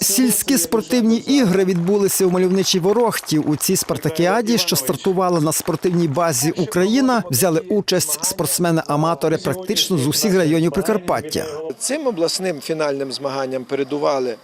Сільські спортивні ігри відбулися у мальовничій Ворохті. У цій спартакіаді, що стартувала на спортивній базі Україна, взяли участь спортсмени-аматори практично з усіх районів Прикарпаття. Цим обласним фінальним змаганням передували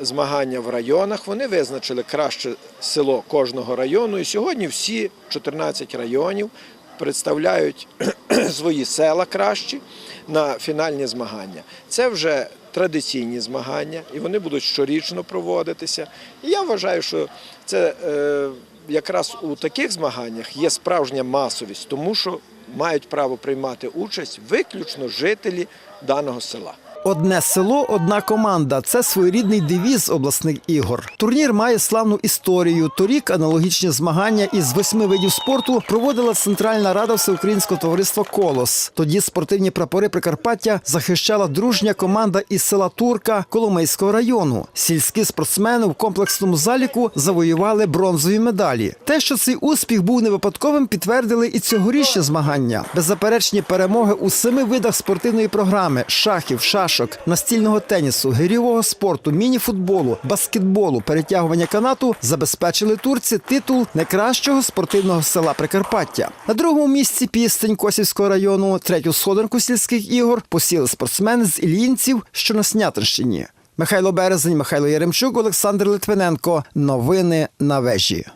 змагання в районах. Вони визначили краще село кожного району. І сьогодні всі 14 районів представляють свої села кращі на фінальні змагання. Це вже традиційні змагання, і вони будуть щорічно проводитися. І я вважаю, що це е, якраз у таких змаганнях є справжня масовість, тому що мають право приймати участь виключно жителі даного села. Одне село, одна команда. Це своєрідний девіз обласних ігор. Турнір має славну історію. Торік аналогічні змагання із восьми видів спорту проводила Центральна рада Всеукраїнського товариства Колос. Тоді спортивні прапори Прикарпаття захищала дружня команда із села Турка Коломийського району. Сільські спортсмени в комплексному заліку завоювали бронзові медалі. Те, що цей успіх був не випадковим, підтвердили і цьогорічні змагання. Беззаперечні перемоги у семи видах спортивної програми: шахів, шашок, настільного тенісу, гирьового спорту, міні-футболу, баскетболу, перетягування канату забезпечили турці титул найкращого спортивного села Прикарпаття. На другому місці пістень Косівського району, третю сходинку сільських ігор посіли спортсмени з Ільїнців, що на Снятинщині. Михайло Березень, Михайло Яремчук, Олександр Литвиненко. Новини на вежі.